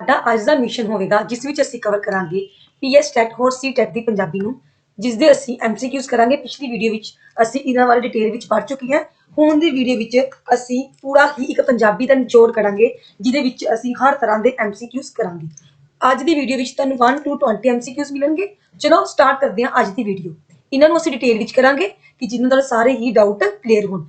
ਸਾਡਾ ਅੱਜ ਦਾ ਮਿਸ਼ਨ ਹੋਵੇਗਾ, ਜਿਸ ਵਿੱਚ ਅਸੀਂ ਕਵਰ ਕਰਾਂਗੇ ਪੀਐਸ ਟੈਟ ਹੋਰ ਸੀ ਟੈਟ ਦੀ ਪੰਜਾਬੀ ਨੂੰ ਜਿਸ ਦੇ ਅਸੀਂ ਐਮਸੀਕਿਊਜ਼ ਕਰਾਂਗੇ। ਪਿਛਲੀ ਵੀਡੀਓ ਵਿੱਚ ਅਸੀਂ ਇਹਨਾਂ ਬਾਰੇ ਡਿਟੇਲ ਵਿੱਚ ਪੜ੍ਹ ਚੁੱਕੇ ਹਾਂ। ਹੁਣ ਦੀ ਵੀਡੀਓ ਵਿੱਚ ਅਸੀਂ ਪੂਰਾ ਹੀ ਇੱਕ ਪੰਜਾਬੀ ਦਾ ਨਿਚੋੜ ਕਰਾਂਗੇ, ਜਿਹਦੇ ਵਿੱਚ ਅਸੀਂ ਹਰ ਤਰ੍ਹਾਂ ਦੇ ਐਮਸੀਕਿਊਜ਼ ਕਰਾਂਗੇ। ਅੱਜ ਦੀ ਵੀਡੀਓ ਵਿੱਚ ਤੁਹਾਨੂੰ 1 to 20 ਐਮਸੀਕਿਊਜ਼ ਮਿਲਣਗੇ। ਚਲੋ ਸਟਾਰਟ ਕਰਦੇ ਹਾਂ ਅੱਜ ਦੀ ਵੀਡੀਓ ਇਹਨਾਂ ਨੂੰ ਅਸੀਂ ਡਿਟੇਲ ਵਿੱਚ ਕਰਾਂਗੇ ਕਿ ਜਿਨ੍ਹਾਂ ਨਾਲ ਸਾਰੇ ਹੀ ਡਾਊਟ ਕਲੀਅਰ ਹੋਣ।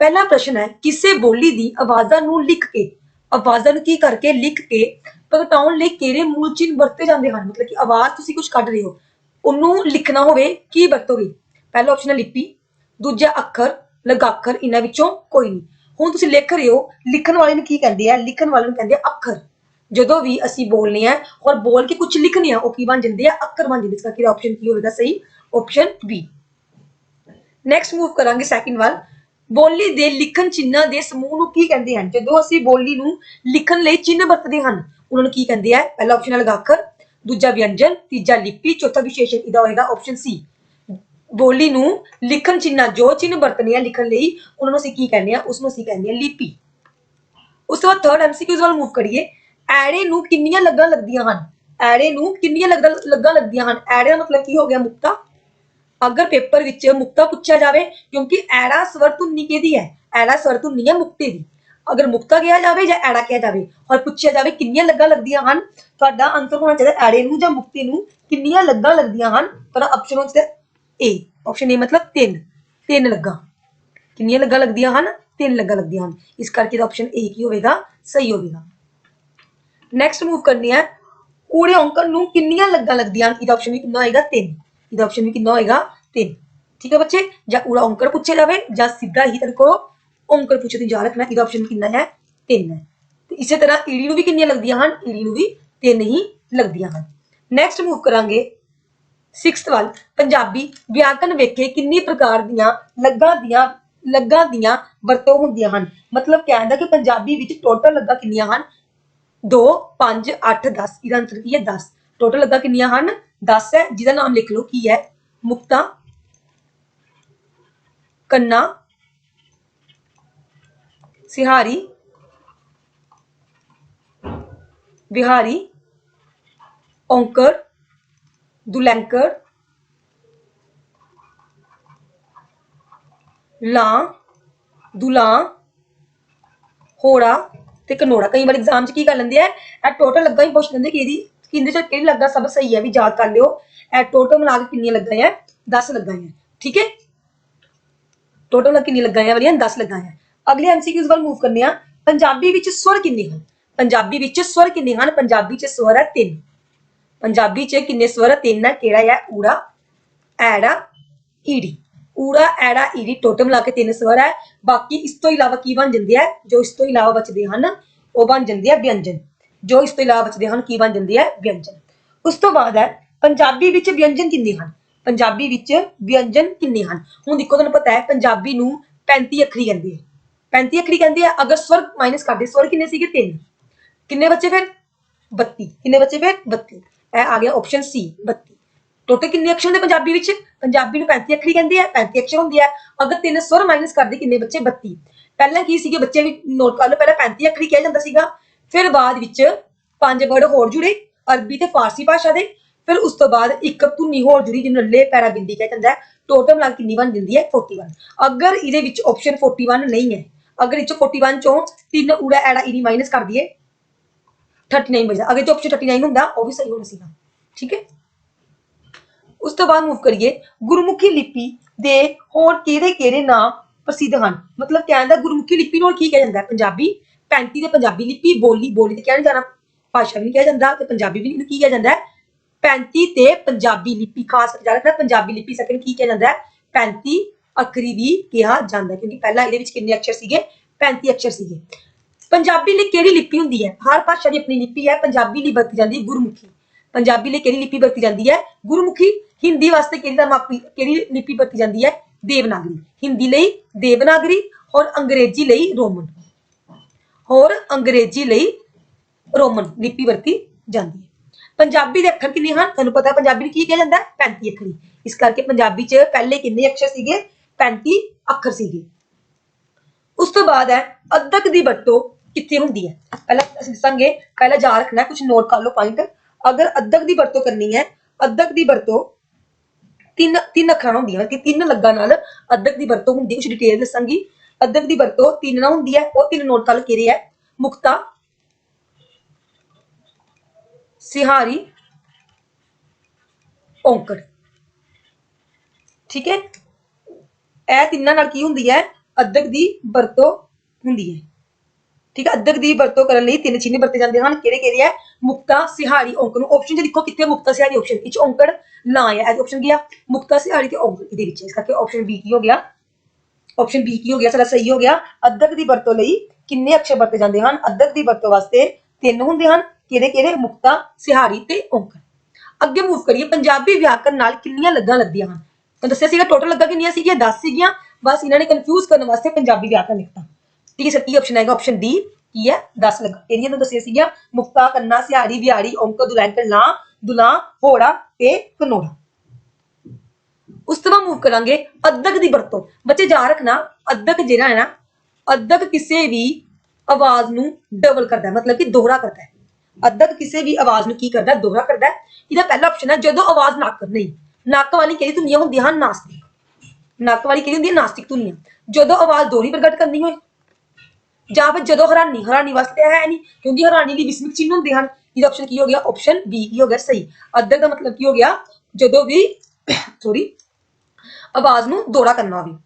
ਪਹਿਲਾ ਪ੍ਰਸ਼ਨ ਹੈ, ਕਿਸੇ ਬੋਲੀ ਦੀ ਆਵਾਜ਼ਾਂ ਨੂੰ ਲਿਖ ਕੇ, ਆਵਾਜ਼ਾਂ ਨੂੰ ਕੀ ਕਰਕੇ ਲਿਖ ਕੇ ਪ੍ਰਗਟਾਉਣ ਲਈ ਕਿਹੜੇ ਮੂਲ ਚਿੰਨ੍ਹ ਵਰਤੇ ਜਾਂਦੇ ਹਨ? ਮਤਲਬ ਕਿ ਆਵਾਜ਼ ਤੁਸੀਂ ਕੁਝ ਕੱਢ ਰਹੇ ਹੋ, ਉਹਨੂੰ ਲਿਖਣਾ ਹੋਵੇ, ਕੀ ਵਰਤੋਗੇ? ਪਹਿਲਾ ਆਪਸ਼ਨ ਹੈ ਲਿਪੀ, ਦੂਜਾ ਅੱਖਰ, ਲਗਾਖਰ, ਇਹਨਾਂ ਵਿੱਚੋਂ ਕੋਈ ਨਹੀਂ। ਹੁਣ ਤੁਸੀਂ ਲਿਖ ਰਹੇ ਹੋ, ਲਿਖਣ ਵਾਲੇ ਨੂੰ ਕੀ ਕਹਿੰਦੇ ਆ? ਲਿਖਣ ਵਾਲੇ ਨੂੰ ਕਹਿੰਦੇ ਆ ਅੱਖਰ। ਜਦੋਂ ਵੀ ਅਸੀਂ ਬੋਲਨੇ ਆ, ਔਰ ਬੋਲ ਕੇ ਕੁਝ ਲਿਖਨੇ ਆ, ਉਹ ਕੀ ਬਣ ਜਾਂਦੇ ਆ? ਅੱਖਰ ਬਣ ਜਾਂਦੇ ਇਸ ਕਰਕੇ ਆਪਸ਼ਨ ਕੀ ਹੋਵੇਗਾ ਸਹੀ? ਆਪਸ਼ਨ ਬੀ ਨੈਕਸਟ ਮੂਵ ਕਰਾਂਗੇ ਸੈਕਿੰਡ ਵੱਲ। ਬੋਲੀ ਦੇ ਲਿਖਣ ਚਿੰਨ੍ਹਾਂ ਦੇ ਸਮੂਹ ਨੂੰ ਕੀ ਕਹਿੰਦੇ ਹਨ? ਜਦੋਂ ਅਸੀਂ ਬੋਲੀ ਨੂੰ ਲਿਖਣ ਲਈ ਚਿੰਨ੍ਹ ਵਰਤਦੇ ਹਨ ਉਹਨਾਂ ਨੂੰ ਕੀ ਕਹਿੰਦੇ ਆ ਪਹਿਲਾ ਆਪਸ਼ਨ ਹੈ ਲਗਾਖਰ ਦੂਜਾ ਵਿਅੰਜਨ ਤੀਜਾ ਲਿਪੀ ਚੌਥਾ ਵਿਸ਼ੇਸ਼ਣ ਇਹਦਾ ਹੋਏਗਾ ਆਪਸ਼ਨ ਸੀ ਬੋਲੀ ਨੂੰ ਲਿਖਣ ਚਿੰਨ੍ਹਾਂ ਜੋ ਚਿੰਨ੍ਹ ਵਰਤਨੇ ਆ ਲਿਖਣ ਲਈ ਉਹਨਾਂ ਨੂੰ ਅਸੀਂ ਕੀ ਕਹਿੰਦੇ ਆ ਉਸ ਨੂੰ ਅਸੀਂ ਕਹਿੰਦੇ ਆ ਲਿਪੀ ਉਸ ਤੋਂ ਬਾਅਦ ਥਰਡ ਐਮਸੀਕਿਊਜ਼ ਵੱਲ ਮੂਵ ਕਰੀਏ ਐੜੇ ਨੂੰ ਕਿੰਨੀਆਂ ਲੱਗਾਂ ਲੱਗਦੀਆਂ ਹਨ ਐੜੇ ਨੂੰ ਕਿੰਨੀਆਂ ਲੱਗਾਂ ਲੱਗਾਂ ਲੱਗਦੀਆਂ ਹਨ ਐੜੇ ਦਾ ਮਤਲਬ ਕੀ ਹੋ ਗਿਆ ਮੁਕਤਾ ਅਗਰ ਪੇਪਰ ਵਿੱਚ ਮੁਕਤਾ ਪੁੱਛਿਆ ਜਾਵੇ ਕਿਉਂਕਿ ਐੜਾ ਸਵਰ ਧੁਨੀ ਕਿਹਦੀ ਹੈ ਐੜਾ ਸਵਰ ਧੁਨੀ ਹੈ ਮੁਕਤੇ ਦੀ ਅਗਰ ਮੁਕਤਾ ਕਿਹਾ ਜਾਵੇ ਜਾਂ ਐੜਾ ਕਿਹਾ ਜਾਵੇ ਔਰ ਪੁੱਛਿਆ ਜਾਵੇ ਕਿੰਨੀਆਂ ਲੱਗਾਂ ਲੱਗਦੀਆਂ ਹਨ ਤੁਹਾਡਾ ਆਨਸਰ ਹੋਣਾ ਚਾਹੀਦਾ ਐੜੇ ਨੂੰ ਜਾਂ ਮੁਕਤੇ ਨੂੰ ਕਿੰਨੀਆਂ ਲੱਗਾਂ ਲੱਗਦੀਆਂ ਹਨ ਤੁਹਾਡਾ ਆਪਸ਼ਨ ਹੋਣਾ ਚਾਹੀਦਾ ਏ ਆਪਸ਼ਨ ਏ ਮਤਲਬ ਤਿੰਨ ਤਿੰਨ ਲੱਗਾਂ ਕਿੰਨੀਆਂ ਲੱਗਾਂ ਲੱਗਦੀਆਂ ਹਨ ਤਿੰਨ ਲੱਗਾਂ ਲੱਗਦੀਆਂ ਹਨ ਇਸ ਕਰਕੇ ਦਾ ਆਪਸ਼ਨ ਏ ਕੀ ਹੋਵੇਗਾ ਸਹੀ ਹੋਵੇਗਾ ਨੈਕਸਟ ਮੂਵ ਕਰਨੀ ਹੈ ਕੂੜੇ ਅੰਕਲ ਨੂੰ ਕਿੰਨੀਆਂ ਲੱਗਾਂ ਲੱਗਦੀਆਂ ਹਨ ਇਹਦਾ ਆਪਸ਼ਨ ਵੀ ਕਿੰਨਾ ਹੋਏਗਾ ਤਿੰਨ ਇਹਦਾ ਆਪਸ਼ਨ ਵੀ ਕਿੰਨਾ ਹੋਏਗਾ ਤਿੰਨ ਠੀਕ ਹੈ ਬੱਚੇ ਜਾਂ ਕੂੜਾ ਅੰਕਲ ਪੁੱਛਿਆ ਜਾਵੇ ਜਾਂ ਸਿੱਧਾ ਹੀ ਤੇਰੇ ਕੋਲ ਅੰਕਲ ਪੁੱਛੇ ਤੇ ਜਾ ਰੱਖਣਾ ਇਹਦਾ ਆਪਸ਼ਨ ਕਿੰਨਾ ਹੈ ਤਿੰਨ ਹੈ ਤੇ ਇਸੇ ਤਰ੍ਹਾਂ ਈੜੀ ਨੂੰ ਵੀ ਕਿੰਨੀਆਂ ਲੱਗਦੀਆਂ ਹਨ ਈੜੀ ਨੂੰ ਵੀ ਤਿੰਨ ਹੀ ਲੱਗਦੀਆਂ ਹਨ ਨੈਕਸਟ ਮੂਵ ਕਰਾਂਗੇ 6th ਵੱਲ ਪੰਜਾਬੀ ਵਿਆਕਰਨ ਵੇਖੇ ਕਿੰਨੀ ਪ੍ਰਕਾਰ ਦੀਆਂ ਲੱਗਾ ਦੀਆਂ ਲੱਗਾ ਦੀਆਂ ਵਰਤੋਂ ਹੁੰਦੀਆਂ ਹਨ ਮਤਲਬ ਕਹਿੰਦਾ ਕਿ ਪੰਜਾਬੀ ਵਿੱਚ ਟੋਟਲ ਲੱਗਾ ਕਿੰਨੀਆਂ ਹਨ 2 5 8 10 ਇਹਦਾ ਆਨਸਰ ਕੀ ਹੈ 10 ਟੋਟਲ ਲੱਗਾ ਕਿੰਨੀਆਂ ਹਨ 10 ਹੈ ਜਿਹਦਾ ਨਾਮ ਲਿਖ ਲਓ ਕੀ ਹੈ ਮੁਕਤਾ ਕੰਨਾ ਸਿਹਾਰੀ ਵਿਹਾਰੀ ਔਂਕਰ ਦੁਲੰਕਰ ਲਾਂ ਦੁਲਾਂ ਹੋੜਾ ਤੇ ਕਨੋੜਾ ਕਈ ਵਾਰ ਐਗਜ਼ਾਮ 'ਚ ਕੀ ਕਰ ਲੈਂਦੇ ਆ ਇਹ ਟੋਟਲ ਲੱਗਾ ਹੀ ਪੁੱਛ ਲੈਂਦੇ ਕਿ ਇਹਦੀ ਕਿੰਦੇ 'ਚ ਕਿਹੜੀ ਲੱਗਾ ਸਭ ਸਹੀ ਹੈ ਵੀ ਯਾਦ ਕਰ ਲਿਓ ਇਹ ਟੋਟਲ ਮਿਲਾ ਕੇ ਕਿੰਨੀਆਂ ਲੱਗਾ ਹੈ 10 ਲੱਗਾ ਹੈ ਠੀਕ ਹੈ ਟੋਟਲ ਨਾਲ ਕਿੰਨੀ ਲੱਗਾ ਹੈ ਵਾਲੀਆਂ 10 ਲੱਗਾ ਹੈ ਅਗਲੇ ਐਮਸੀਕਿਊਜ਼ ਵੱਲ ਮੂਵ ਕਰਨੇ ਆ, ਪੰਜਾਬੀ ਵਿੱਚ ਸਵਰ ਕਿੰਨੇ ਹਨ? ਪੰਜਾਬੀ ਵਿੱਚ ਸਵਰ ਕਿੰਨੇ ਹਨ? ਪੰਜਾਬੀ 'ਚ ਸਵਰ ਹੈ ਤਿੰਨ। ਪੰਜਾਬੀ 'ਚ ਕਿੰਨੇ ਸਵਰ ਹੈ? ਤਿੰਨ ਹੈ। ਕਿਹੜਾ ਹੈ? ਊੜਾ, ਐੜਾ, ਈੜੀ। ਊੜਾ, ਐੜਾ, ਈੜੀ ਟੋਟਲ ਮਿਲਾ ਕੇ ਤਿੰਨ ਸਵਰ ਹੈ। ਬਾਕੀ ਇਸ ਤੋਂ ਇਲਾਵਾ ਕੀ ਬਣ ਜਾਂਦੇ ਆ? ਜੋ ਇਸ ਤੋਂ ਇਲਾਵਾ ਬਚਦੇ ਹਨ, ਉਹ ਬਣ ਜਾਂਦੇ ਆ ਵਿਅੰਜਨ। ਜੋ ਇਸ ਤੋਂ ਇਲਾਵਾ ਬਚਦੇ ਹਨ, ਕੀ ਬਣ ਜਾਂਦੇ ਆ? ਵਿਅੰਜਨ। ਉਸ ਤੋਂ ਬਾਅਦ ਹੈ, ਪੰਜਾਬੀ ਵਿੱਚ ਵਿਅੰਜਨ ਕਿੰਨੇ ਹਨ? ਪੰਜਾਬੀ ਵਿੱਚ ਵਿਅੰਜਨ ਕਿੰਨੇ ਹਨ? ਹੁਣ ਦੇਖੋ, ਤੁਹਾਨੂੰ ਪਤਾ ਹੈ, ਪੰਜਾਬੀ ਨੂੰ 35 ਅੱਖਰੀ ਕਹਿੰਦੇ ਆ। 35 ਅੱਖਰੀ ਕਹਿੰਦੇ ਆ, ਅਗਰ ਸਵਰ ਮਾਈਨਸ ਕਰਦੇ ਸਵਰ ਕਿੰਨੇ ਸੀਗੇ? ਤਿੰਨ। ਕਿੰਨੇ ਬੱਚੇ ਫਿਰ? 32 ਕਿੰਨੇ ਬੱਚੇ ਫਿਰ? 32 ਇਹ ਆ ਗਿਆ ਆਪਸ਼ਨ ਸੀ 32 ਟੋਟਲ ਕਿੰਨੇ ਅਕਸ਼ਰ ਹੁੰਦੇ ਪੰਜਾਬੀ ਵਿੱਚ? ਪੰਜਾਬੀ ਨੂੰ 35 ਅੱਖਰੀ ਕਹਿੰਦੇ ਆ 35 ਅਕਸ਼ਰ ਹੁੰਦੇ ਆ। ਅਗਰ ਤਿੰਨ ਸਵਰ ਮਾਈਨਸ ਕਰਦੇ ਕਿੰਨੇ ਬੱਚੇ? 32 ਪਹਿਲਾਂ ਕੀ ਸੀਗੇ? ਬੱਚੇ ਵੀ ਨੋਟ ਕਰ ਲਓ, ਪਹਿਲਾਂ 35 ਅੱਖਰੀ ਕਿਹਾ ਜਾਂਦਾ ਸੀਗਾ। ਫਿਰ ਬਾਅਦ ਵਿੱਚ ਪੰਜ ਵਰਡ ਹੋਰ ਜੁੜੇ, ਅਰਬੀ ਤੇ ਫਾਰਸੀ ਭਾਸ਼ਾ ਦੇ। ਫਿਰ ਉਸ ਤੋਂ ਬਾਅਦ ਇੱਕ ਧੁਨੀ ਹੋਰ ਜੁੜੀ, ਜਿਹਨੂੰ ਲੱਲੇ ਪੈਰਾ ਬਿੰਦੀ ਕਿਹਾ ਜਾਂਦਾ ਟੋਟਲ ਨਾਲ ਕਿੰਨੀ ਬਣ ਜਾਂਦੀ ਹੈ? 41 ਅਗਰ ਇਹਦੇ ਵਿੱਚ ਆਪਸ਼ਨ 41 ਨਹੀਂ ਹੈ ਅਗਰ ਇਹ ਚੋਂ 41 ਚੋਂ ਤਿੰਨ ਊੜਾ ਐੜਾ ਈੜੀ ਮਾਈਨਸ ਕਰ ਦਈਏ। 39 ਬਚਦਾ ਅਗਰ ਜੋ ਆਪਸ਼ਨ 39 ਹੁੰਦਾ, ਉਹ ਵੀ ਸਹੀ ਹੋਣਾ ਸੀਗਾ। ਠੀਕ ਹੈ? ਉਸ ਤੋਂ ਬਾਅਦ ਮੂਵ ਕਰੀਏ। ਗੁਰਮੁਖੀ ਲਿਪੀ ਦੇ ਹੋਰ ਕਿਹੜੇ ਕਿਹੜੇ ਨਾਮ ਪ੍ਰਸਿੱਧ ਹਨ? ਮਤਲਬ ਕਹਿੰਦਾ ਗੁਰਮੁਖੀ ਲਿਪੀ ਨੂੰ ਕੀ ਕਿਹਾ ਜਾਂਦਾ ਹੈ? ਪੰਜਾਬੀ 35 ਤੇ ਪੰਜਾਬੀ ਲਿਪੀ, ਬੋਲੀ ਬੋਲੀ ਤੇ ਕਿਹਾ ਜਾਣਾ। ਭਾਸ਼ਾ ਵੀ ਨਹੀਂ ਕਿਹਾ ਜਾਂਦਾ ਤੇ ਪੰਜਾਬੀ ਵੀ ਨਹੀਂ ਕੀ ਕਿਹਾ ਜਾਂਦਾ ਹੈ? 35 ਤੇ ਪੰਜਾਬੀ ਲਿਪੀ, ਖਾਸ ਕਰਕੇ ਯਾਦ ਪੰਜਾਬੀ ਲਿਪੀ ਸੈਕਿੰਡ ਕੀ ਕਿਹਾ ਜਾਂਦਾ ਹੈ? 35 ਅੱਖਰੀ ਵੀ ਕਿਹਾ ਜਾਂਦਾ ਕਿਉਂਕਿ ਪਹਿਲਾਂ ਇਹਦੇ ਵਿੱਚ ਕਿੰਨੇ ਅਕਸ਼ਰ ਸੀਗੇ? 35 ਅਕਸ਼ਰ ਸੀਗੇ। ਪੰਜਾਬੀ ਲਈ ਕਿਹੜੀ ਲਿਪੀ ਹੁੰਦੀ ਹੈ? ਹਰ ਭਾਸ਼ਾ ਦੀ ਆਪਣੀ ਲਿਪੀ ਹੈ, ਪੰਜਾਬੀ ਲਈ ਵਰਤੀ ਜਾਂਦੀ ਹੈ ਗੁਰਮੁਖੀ। ਪੰਜਾਬੀ ਲਈ ਕਿਹੜੀ ਲਿਪੀ ਵਰਤੀ ਜਾਂਦੀ ਹੈ? ਗੁਰਮੁਖੀ। ਹਿੰਦੀ ਵਾਸਤੇ ਕਿਹੜੀ ਦਾ ਕਿਹੜੀ ਲਿਪੀ ਵਰਤੀ ਜਾਂਦੀ ਹੈ? ਦੇਵਨਾਗਰੀ। ਹਿੰਦੀ ਲਈ ਦੇਵਨਾਗਰੀ, ਔਰ ਅੰਗਰੇਜ਼ੀ ਲਈ ਰੋਮਨ। ਹੋਰ ਅੰਗਰੇਜ਼ੀ ਲਈ ਰੋਮਨ ਲਿਪੀ ਵਰਤੀ ਜਾਂਦੀ ਹੈ। ਪੰਜਾਬੀ ਦੇ ਅੱਖਰ ਕਿੰਨੇ ਹਨ? ਤੁਹਾਨੂੰ ਪਤਾ ਪੰਜਾਬੀ ਨੂੰ ਕੀ ਕਿਹਾ ਜਾਂਦਾ ਹੈ? 35 ਅੱਖਰੀ। ਇਸ ਕਰਕੇ ਪੰਜਾਬੀ 'ਚ ਪਹਿਲੇ ਕਿੰਨੇ ਅਕਸ਼ਰ ਸੀਗੇ? 35 ਅੱਖਰ ਸੀਗੇ ਉਸ ਤੋਂ ਬਾਅਦ ਹੈ ਅਦਕ ਦੀ ਵਰਤੋਂ ਕਿੱਥੇ ਹੁੰਦੀ ਹੈ ਪਹਿਲਾਂ ਅਸੀਂ ਦੱਸਾਂਗੇ ਪਹਿਲਾਂ ਜਾ ਰੱਖਣਾ ਕੁਝ ਨੋਟ ਕਰ ਲਓ ਪੁਆਇੰਟ ਅਗਰ ਅਦਰਕ ਦੀ ਵਰਤੋਂ ਕਰਨੀ ਹੈ ਅਦਰਕ ਦੀ ਵਰਤੋਂ ਤਿੰਨ ਤਿੰਨ ਅੱਖਰਾਂ ਹੁੰਦੀਆਂ ਕਿ ਤਿੰਨ ਲੱਗਾ ਨਾਲ ਅਦਰਕ ਦੀ ਵਰਤੋਂ ਹੁੰਦੀ ਹੈ ਕੁਝ ਡਿਟੇਲ ਦੱਸਾਂਗੀ ਅਦਰਕ ਦੀ ਵਰਤੋਂ ਤਿੰਨ ਨਾਲ ਹੁੰਦੀ ਹੈ ਉਹ ਤਿੰਨ ਨੋਟ ਕਰ ਲਓ ਕਿਹੜੇ ਹੈ ਮੁਕਤਾ ਸਿਹਾਰੀ ਔਂਕੜ ਠੀਕ ਹੈ ਇਹ ਤਿੰਨਾਂ ਨਾਲ ਕੀ ਹੁੰਦੀ ਹੈ? ਅਦਰਕ ਦੀ ਵਰਤੋਂ ਹੁੰਦੀ ਹੈ। ਠੀਕ ਹੈ ਅਦਰਕ ਦੀ ਵਰਤੋਂ ਕਰਨ ਲਈ ਤਿੰਨ ਚਿੰਨ੍ਹ ਵਰਤੇ ਜਾਂਦੇ ਹਨ। ਕਿਹੜੇ ਕਿਹੜੇ ਹੈ? ਮੁਕਤਾ, ਸਿਹਾਰੀ ਔਂਕੜ ਨੂੰ ਆਪਸ਼ਨ ਜੇ ਦੇਖੋ ਕਿੱਥੇ ਮੁਕਤਾ, ਸਿਹਾਰੀ ਆਪਸ਼ਨ ਵਿੱਚ ਔਂਕੜ ਨਾ ਹੈ ਇਹ ਆਪਸ਼ਨ ਗਿਆ ਮੁਕਤਾ, ਸਿਹਾਰੀ ਤੇ ਔਂਕੜ ਇਹਦੇ ਵਿੱਚ। ਇਸ ਕਰਕੇ ਆਪਸ਼ਨ ਬੀ ਕੀ ਹੋ ਗਿਆ? ਆਪਸ਼ਨ ਬੀ ਕੀ ਹੋ ਗਿਆ? ਸਾਡਾ ਸਹੀ ਹੋ ਗਿਆ। ਅਦਰਕ ਦੀ ਵਰਤੋਂ ਲਈ ਕਿੰਨੇ ਅਕਸ਼ਰ ਵਰਤੇ ਜਾਂਦੇ ਹਨ? ਅਦਰਕ ਦੀ ਵਰਤੋਂ ਵਾਸਤੇ ਤਿੰਨ ਹੁੰਦੇ ਹਨ। ਕਿਹੜੇ ਕਿਹੜੇ? ਮੁਕਤਾ, ਸਿਹਾਰੀ ਤੇ ਔਂਕੜ ਅੱਗੇ ਮੂਵ ਕਰੀਏ। ਪੰਜਾਬੀ ਵਿਆਕਰਨ ਨਾਲ ਕਿੰਨੀਆਂ ਲੱਗਾ ਲੱਗਦੀਆਂ ਹਨ? ਤਾਂ ਦੱਸਿਆ ਸੀਗਾ ਟੋਟਲ ਲੱਗਾ ਕਿੰਨੀਆਂ ਸੀਗੀਆਂ? 10 ਸੀਗੀਆਂ। ਬਸ ਇਹਨਾਂ ਨੇ ਕਨਫਿਊਜ਼ ਕਰਨ ਵਾਸਤੇ ਪੰਜਾਬੀ ਵਿਆਕਰਨ ਲਿਖਤਾ ਠੀਕ ਹੈ ਸਰ ਕੀ ਆਪਸ਼ਨ ਆਏਗਾ ਆਪਸ਼ਨ ਡੀ ਕੀ ਹੈ? 10 ਲੱਗਾ। ਇਹਦੀਆਂ ਤਾਂ ਦੱਸਿਆ ਸੀਗੀਆਂ, ਮੁਕਤਾ, ਕੰਨਾ, ਸਿਹਾਰੀ, ਵਿਹਾਰੀ ਔਂਕੜ ਦੁਲੈਂਕੜ ਲਾਂ ਦੁਲਾ, ਹੋੜਾ ਤੇ ਕਨੋੜਾ। ਉਸ ਤੋਂ ਬਾਅਦ ਮੂਵ ਕਰਾਂਗੇ ਅਦਕ ਦੀ ਵਰਤੋਂ। ਬੱਚੇ ਜਾ ਰੱਖਣਾ, ਅਦਕ ਜਿਹੜਾ ਹੈ ਨਾ, ਅਦਕ ਕਿਸੇ ਵੀ ਆਵਾਜ਼ ਨੂੰ ਡਬਲ ਕਰਦਾ ਮਤਲਬ ਕਿ ਦੋਹਰਾ ਕਰਦਾ ਹੈ। ਅਦਕ ਕਿਸੇ ਵੀ ਆਵਾਜ਼ ਨੂੰ ਕੀ ਕਰਦਾ ਦੋਹਰਾ ਕਰਦਾ ਇਹਦਾ ਪਹਿਲਾ ਆਪਸ਼ਨ ਹੈ, ਜਦੋਂ ਆਵਾਜ਼ ਨਾ ਕਰਨੀ। ਨੱਕ ਵਾਲੀ ਕਿਹੜੀ ਧੁਨੀਆਂ ਹੁੰਦੀਆਂ ਹਨ? ਨਾਸਤਿਕ। ਨੱਕ ਵਾਲੀ ਕਿਹੜੀ ਹੁੰਦੀ ਹੈ? ਨਾਸਤਿਕ ਧੁਨੀਆਂ। ਜਦੋਂ ਆਵਾਜ਼ ਦੋਹਰੀ ਪ੍ਰਗਟ ਕਰਨੀ ਹੋਏ, ਜਾਂ ਫਿਰ ਜਦੋਂ ਹੈਰਾਨੀ ਹੈਰਾਨੀ ਵਾਸਤੇ ਹੈ ਨਹੀਂ, ਕਿਉਂਕਿ ਹੈਰਾਨੀ ਲਈ ਵਿਸਮਿਕ ਚਿੰਨ੍ਹ ਹੁੰਦੇ ਹਨ। ਇਹਦਾ ਆਪਸ਼ਨ ਕੀ ਹੋ ਗਿਆ? ਆਪਸ਼ਨ ਬੀ ਕੀ ਹੋ ਗਿਆ? ਸਹੀ। ਅਦਕ ਦਾ ਮਤਲਬ ਕੀ ਹੋ ਗਿਆ? ਜਦੋਂ ਵੀ ਸੌਰੀ ਆਵਾਜ਼ ਨੂੰ ਦੋਹਰਾ ਕਰਨਾ ਹੋਵੇ।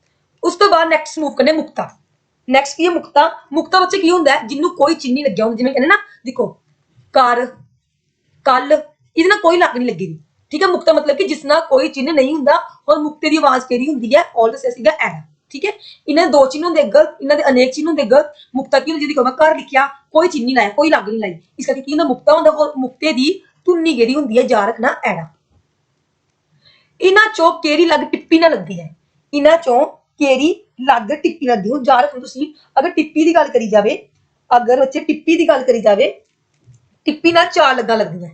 ਉਸ ਤੋਂ ਬਾਅਦ ਨੈਕਸਟ ਮੂਵ ਕਰਨੇ ਮੁਕਤਾ। ਨੈਕਸਟ ਕੀ ਹੈ? ਮੁਕਤਾ। ਮੁਕਤਾ ਬੱਚੇ ਕੀ ਹੁੰਦਾ ਹੈ? ਜਿਹਨੂੰ ਕੋਈ ਚਿੰਨੀ ਲੱਗਿਆ ਹੁੰਦਾ। ਜਿਵੇਂ ਕਹਿੰਦੇ ਨਾ, ਦੇਖੋ ਕਰ ਕੱਲ ਇਹਦੇ ਨਾਲ ਕੋਈ ਲੱਗ ਨਹੀਂ ਲੱਗੇਗੀ। ਠੀਕ ਹੈ, ਮੁਕਤਾ ਮਤਲਬ ਕਿ ਜਿਸ ਨਾਲ ਕੋਈ ਚਿੰਨ ਨਹੀਂ ਹੁੰਦਾ, ਔਰ ਮੁਕਤੇ ਦੀ ਆਵਾਜ਼ ਕਿਹੜੀ ਹੁੰਦੀ ਹੈ? ਆਲ ਦੱਸਿਆ ਸੀਗਾ ਐ ਠੀਕ ਹੈ? ਇਹਨਾਂ ਦੇ ਦੋ ਚਿੰਨ ਹੁੰਦੇ ਗਲਤ, ਇਹਨਾਂ ਦੇ ਅਨੇਕ ਚਿੰਨ ਹੁੰਦੇ ਗਲਤ, ਮੁਕਤਾ ਕੀ ਹੁੰਦੀ ਜਿਹਦੀ ਮੈਂ ਕਰ ਲਿਖਿਆ, ਕੋਈ ਚਿੰਨ ਨਹੀਂ ਲਾਇਆ, ਕੋਈ ਲੱਗ ਨਹੀਂ ਲਾਈ। ਇਸ ਕਰਕੇ ਕੀ ਹੁੰਦਾ? ਮੁਕਤਾ ਹੁੰਦਾ, ਔਰ ਮੁਕਤੇ ਦੀ ਧੁਨੀ ਕਿਹੜੀ ਹੁੰਦੀ ਹੈ ਜਾ ਰੱਖਣਾ ਐੜਾ ਇਹਨਾਂ ਚੋਂ ਕਿਹੜੀ ਲੱਗ ਟਿੱਪੀ ਨਾਲ ਲੱਗਦੀ ਹੈ? ਇਹਨਾਂ ਚੋਂ ਕਿਹੜੀ ਲੱਗ ਟਿੱਪੀ ਨਾਲ ਲੱਗਦੀ ਜਾ ਰੱਖੋ ਤੁਸੀਂ, ਅਗਰ ਟਿੱਪੀ ਦੀ ਗੱਲ ਕਰੀ ਜਾਵੇ, ਅਗਰ ਬੱਚੇ ਟਿੱਪੀ ਦੀ ਗੱਲ ਕਰੀ ਜਾਵੇ, ਟਿੱਪੀ ਨਾਲ ਚਾਰ ਲੱਗਾ ਲੱਗਦੀਆਂ।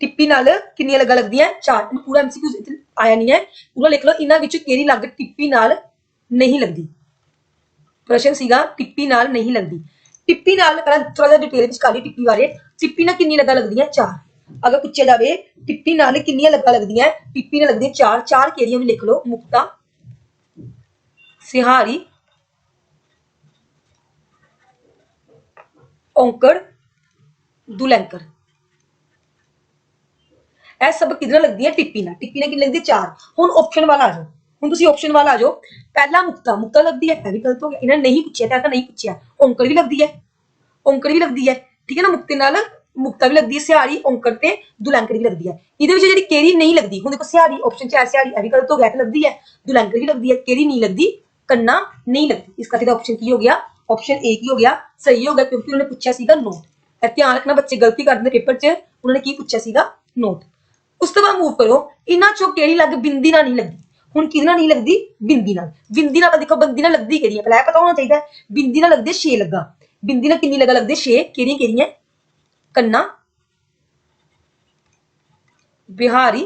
ਟਿੱਪੀ ਨਾਲ ਕਿੰਨੀਆਂ ਲੱਗਾ ਲੱਗਦੀਆਂ ਚਾਰ ਇਹਨੂੰ ਪੂਰਾ ਐਮਸੀਕਿਊ ਆਇਆ ਨਹੀਂ ਹੈ ਪੂਰਾ ਲਿਖ ਲਓ ਇਹਨਾਂ ਵਿੱਚ ਕਿਹੜੀ ਲੱਗ ਟਿੱਪੀ ਨਾਲ ਨਹੀਂ ਲੱਗਦੀ ਪ੍ਰਸ਼ਨ ਸੀਗਾ ਟਿੱਪੀ ਨਾਲ ਨਹੀਂ ਲੱਗਦੀ ਟਿੱਪੀ ਨਾਲ ਕਰਾਂ ਥੋੜਾ ਜਿਹਾ ਡਿਟੇਲ ਵਿੱਚ ਕਾਲੀ ਟਿੱਪੀ ਬਾਰੇ ਟਿੱਪੀ ਨਾਲ ਕਿੰਨੀ ਲੱਗਾ ਲੱਗਦੀਆਂ ਚਾਰ ਅਗਰ ਪੁੱਛਿਆ ਜਾਵੇ ਟਿੱਪੀ ਨਾਲ ਕਿੰਨੀਆਂ ਲੱਗਾ ਲੱਗਦੀਆਂ ਟਿੱਪੀ ਨਾਲ ਲੱਗਦੀਆਂ ਚਾਰ ਚਾਰ ਕਿਹੜੀਆਂ ਵੀ ਲਿਖ ਲਓ ਮੁਕਤਾ ਸਿਹਾਰੀ ਔਂਕੜ ਦੁਲੈਂਕਰ ਇਹ ਸਭ ਕਿਹਦੇ ਨਾਲ ਲੱਗਦੀ ਹੈ ਟਿੱਪੀ ਨਾਲ ਟਿੱਪੀ ਨਾਲ ਕਿੰਨੀ ਲੱਗਦੀ ਹੈ? ਚਾਰ ਹੁਣ ਆਪਸ਼ਨ ਵਾਲਾ ਆ ਜਾਓ ਹੁਣ ਤੁਸੀਂ ਆਪਸ਼ਨ ਵਾਲਾ ਆ ਜਾਓ ਪਹਿਲਾ ਮੁਕਤਾ ਮੁਕਤਾ ਲੱਗਦੀ ਹੈ ਇਹ ਵੀ ਗਲਤ ਹੋ ਗਿਆ ਇਹਨਾਂ ਨੇ ਨਹੀਂ ਪੁੱਛਿਆ ਤਾਂ ਨਹੀਂ ਪੁੱਛਿਆ ਔਂਕੜ ਵੀ ਲੱਗਦੀ ਹੈ ਔਂਕੜ ਵੀ ਲੱਗਦੀ ਹੈ ਠੀਕ ਹੈ ਨਾ ਮੁਕਤੇ ਨਾਲ ਮੁਕਤਾ ਵੀ ਲੱਗਦੀ ਹੈ ਸਿਹਾਰੀ ਔਂਕੜ ਤੇ ਦੁਲੰਕੜ ਵੀ ਲੱਗਦੀ ਹੈ ਇਹਦੇ ਵਿੱਚ ਜਿਹੜੀ ਕੇਰੀ ਨਹੀਂ ਲੱਗਦੀ ਹੁਣ ਦੇਖੋ ਸਿਹਾਰੀ ਆਪਸ਼ਨ ਚ ਹੈ ਸਿਹਾਰੀ ਇਹ ਵੀ ਗਲਤ ਹੋ ਗਿਆ ਤੇ ਲੱਗਦੀ ਹੈ ਦੁਲੰਕੜ ਵੀ ਲੱਗਦੀ ਹੈ ਕੇਰੀ ਨਹੀਂ ਲੱਗਦੀ ਕੰਨਾ ਨਹੀਂ ਲੱਗਦੀ ਇਸ ਕਰਕੇ ਦਾ ਆਪਸ਼ਨ ਕੀ ਹੋ ਗਿਆ ਆਪਸ਼ਨ ਏ ਕੀ ਹੋ ਗਿਆ ਸਹੀ ਹੋ ਗਿਆ ਕਿਉਂਕਿ ਉਹਨੇ ਪੁੱਛਿਆ ਸੀਗਾ ਨੋਟ ਇਹ ਧਿਆਨ ਰੱਖਣਾ ਬੱਚੇ ਗਲਤੀ ਕਰਦੇ ਨੇ ਪੇਪਰ 'ਚ ਉਹਨਾਂ ਨੇ ਕੀ ਪੁੱਛਿਆ ਸੀਗਾ ਨੋਟ ਉਸ ਤੋਂ ਬਾਅਦ ਮੂਵ ਕਰੋ ਇਹਨਾਂ ਚੋਂ ਕਿਹੜੀ ਲੱਗ ਬਿੰਦੀ ਨਾਲ ਨਹੀਂ ਲੱਗਦੀ ਹੁਣ ਕਿਹਦੇ ਨਾਲ ਨਹੀਂ ਲੱਗਦੀ ਬਿੰਦੀ ਨਾਲ ਬਿੰਦੀ ਨਾਲ ਤਾਂ ਦੇਖੋ ਬਿੰਦੀ ਨਾਲ ਲੱਗਦੀ ਕਿਹੜੀ ਹੈ ਪਹਿਲਾਂ ਇਹ ਪਤਾ ਹੋਣਾ ਚਾਹੀਦਾ ਹੈ। ਬਿੰਦੀ ਨਾਲ ਲੱਗਦੇ 6 ਲੱਗਾ ਬਿੰਦੀ ਨਾਲ ਕਿੰਨੀ ਲੱਗਾ ਲੱਗਦੇ 6 ਕਿਹੜੀਆਂ ਕਿਹੜੀਆਂ ਕੰਨਾ ਬਿਹਾਰੀ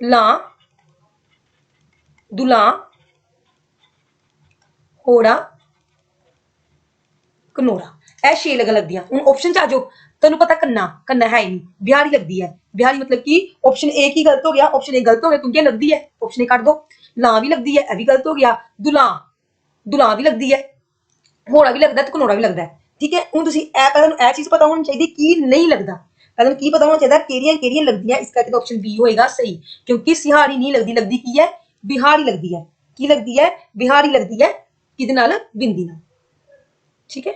ਲਾਂ ਦੁਲਾ ਹੋੜਾ ਕਨੋਰਾ ਇਹ ਛੇ ਲਗਾ ਲੱਗਦੀਆਂ ਹੁਣ ਆਪਸ਼ਨ ਚ ਆ ਜਾਓ ਤੁਹਾਨੂੰ ਪਤਾ ਕੰਨਾ ਕੰਨਾ ਹੈ ਹੀ ਨਹੀਂ ਬਿਹਾਰੀ ਲੱਗਦੀ ਹੈ ਬਿਹਾਰੀ ਮਤਲਬ ਕਿ ਆਪਸ਼ਨ ਏ ਕੀ ਗਲਤ ਹੋ ਗਿਆ ਆਪਸ਼ਨ ਏ ਗਲਤ ਹੋ ਗਿਆ ਕਿਉਂਕਿ ਇਹ ਲੱਗਦੀ ਹੈ ਆਪਸ਼ਨ ਏ ਕੱਢ ਦੋ ਲਾਂ ਵੀ ਲੱਗਦੀ ਹੈ ਇਹ ਵੀ ਗਲਤ ਹੋ ਗਿਆ ਦੁਲਾ ਦੁਲਾ ਵੀ ਲੱਗਦੀ ਹੈ ਹੋੜਾ ਵੀ ਲੱਗਦਾ ਤੇ ਕਨੋੜਾ ਵੀ ਲੱਗਦਾ ਹੈ। ਠੀਕ ਹੈ ਹੁਣ ਤੁਸੀਂ ਇਹ ਪਹਿਲਾਂ ਨੂੰ ਇਹ ਚੀਜ਼ ਪਤਾ ਹੋਣੀ ਚਾਹੀਦੀ ਕੀ ਨਹੀਂ ਲੱਗਦਾ ਪਹਿਲਾਂ ਕੀ ਪਤਾ ਹੋਣਾ ਚਾਹੀਦਾ ਕਿਹੜੀਆਂ ਕਿਹੜੀਆਂ ਲੱਗਦੀਆਂ ਇਸ ਕਰਕੇ ਆਪਸ਼ਨ ਬੀ ਹੋਏਗਾ ਸਹੀ ਕਿਉਂਕਿ ਸਿਹਾਰੀ ਨਹੀਂ ਲੱਗਦੀ ਲੱਗਦੀ ਕੀ ਹੈ ਬਿਹਾਰੀ ਲੱਗਦੀ ਹੈ ਕੀ ਲੱਗਦੀ ਹੈ ਬਿਹਾਰੀ ਲੱਗਦੀ ਹੈ ਕਿਹਦੇ ਨਾਲ ਬਿੰਦੀ ਨਾਲ ਠੀਕ ਹੈ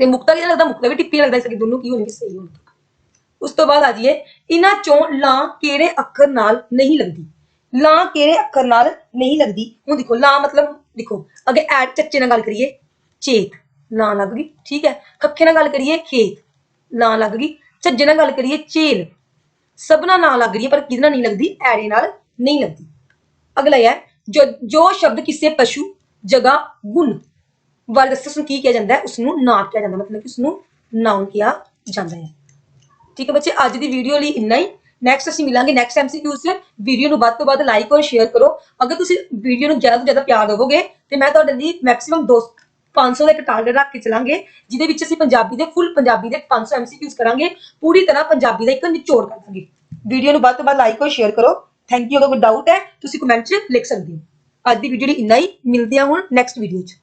ਤੇ ਮੁਕਤਾ ਕਿਹਦਾ ਲੱਗਦਾ ਮੁਕਤਾ ਵੀ ਟਿੱਪੀ ਲੱਗਦਾ ਇਸ ਕਰਕੇ ਦੋਨੋਂ ਕੀ ਹੋਣਗੇ ਸਹੀ ਹੋਣਗੇ ਉਸ ਤੋਂ ਬਾਅਦ ਆ ਜਾਈਏ ਇਹਨਾਂ ਚੋਂ ਲਾਂ ਕਿਹੜੇ ਅੱਖਰ ਨਾਲ ਨਹੀਂ ਲੱਗਦੀ ਲਾਂ ਕਿਹੜੇ ਅੱਖਰ ਨਾਲ ਨਹੀਂ ਲੱਗਦੀ ਹੁਣ ਦੇਖੋ ਲਾਂ ਮਤਲਬ ਦੇਖੋ ਅੱਗੇ ਐਡ ਚੱਚੇ ਨਾਲ ਗੱਲ ਕਰੀਏ ਚੇਤ ਲਾਂ ਲੱਗ ਗਈ ਠੀਕ ਹੈ ਖੱਖੇ ਨਾਲ ਗੱਲ ਕਰੀਏ ਖੇਤ ਲਾਂ ਲੱਗ ਗਈ ਝੱਜੇ ਨਾਲ ਗੱਲ ਕਰੀਏ ਚੇਲ ਸਭਨਾ ਨਾਲ ਲੱਗ ਰਹੀ ਹੈ ਪਰ ਕਿਹਦੇ ਨਾਲ ਨਹੀਂ ਲੱਗਦੀ ਐੜੇ ਨਾਲ ਨਹੀਂ ਲੱਗਦੀ ਅਗਲਾ ਹੈ ਜੋ ਜੋ ਸ਼ਬਦ ਕਿਸੇ ਪਸ਼ੂ ਜਗ੍ਹਾ ਗੁਣ ਵਾਲੇ ਦੱਸੋ, ਉਸਨੂੰ ਕੀ ਕਿਹਾ ਜਾਂਦਾ ਹੈ? ਉਸ ਨੂੰ ਨਾਮ ਕਿਹਾ ਜਾਂਦਾ ਮਤਲਬ ਕਿ ਉਸ ਨੂੰ ਨਾਉਨ ਕਿਹਾ ਜਾਂਦਾ ਹੈ। ਠੀਕ ਹੈ ਬੱਚੇ, ਅੱਜ ਦੀ ਵੀਡੀਓ ਲਈ ਇੰਨਾ ਹੀ। ਨੈਕਸਟ ਅਸੀਂ ਮਿਲਾਂਗੇ ਨੈਕਸਟ ਐਮਸੀਕਿਊ 'ਚ। ਵੀਡੀਓ ਨੂੰ ਵੱਧ ਤੋਂ ਵੱਧ ਲਾਈਕ ਔਰ ਸ਼ੇਅਰ ਕਰੋ। ਅਗਰ ਤੁਸੀਂ ਵੀਡੀਓ ਨੂੰ ਜ਼ਿਆਦਾ ਤੋਂ ਜ਼ਿਆਦਾ ਪਿਆਰ ਦੇਵੋਗੇ ਤੇ ਮੈਂ ਤੁਹਾਡੇ ਲਈ ਮੈਕਸਿਮਮ ਦੋ 500 ਦਾ ਇੱਕ ਟਾਰਗੇਟ ਰੱਖ ਕੇ ਚਲਾਂਗੇ, ਜਿਹਦੇ ਵਿੱਚ ਅਸੀਂ ਪੰਜਾਬੀ ਦੇ ਫੁੱਲ ਪੰਜਾਬੀ ਦੇ 500 ਐਮਸੀਕਿਊਜ਼ ਕਰਾਂਗੇ। ਪੂਰੀ ਤਰ੍ਹਾਂ ਪੰਜਾਬੀ ਦਾ ਇੱਕ ਨਿਚੋੜ ਕਰ ਦਾਂਗੇ। ਵੀਡੀਓ ਨੂੰ ਵੱਧ ਤੋਂ ਵੱਧ ਲਾਈਕ ਔਰ ਸ਼ੇਅਰ ਕਰੋ। ਥੈਂਕ ਯੂ ਅਗਰ ਕੋਈ ਡਾਊਟ ਹੈ, ਤੁਸੀਂ ਕਮੈਂਟ 'ਚ ਲਿਖ ਸਕਦੇ ਹੋ। ਅੱਜ ਦੀ ਵੀਡੀਓ ਲਈ ਇੰਨਾ ਹੀ। ਮਿਲਦੇ ਹਾਂ ਹੁਣ ਨੈਕਸਟ ਵੀਡੀਓ 'ਚ।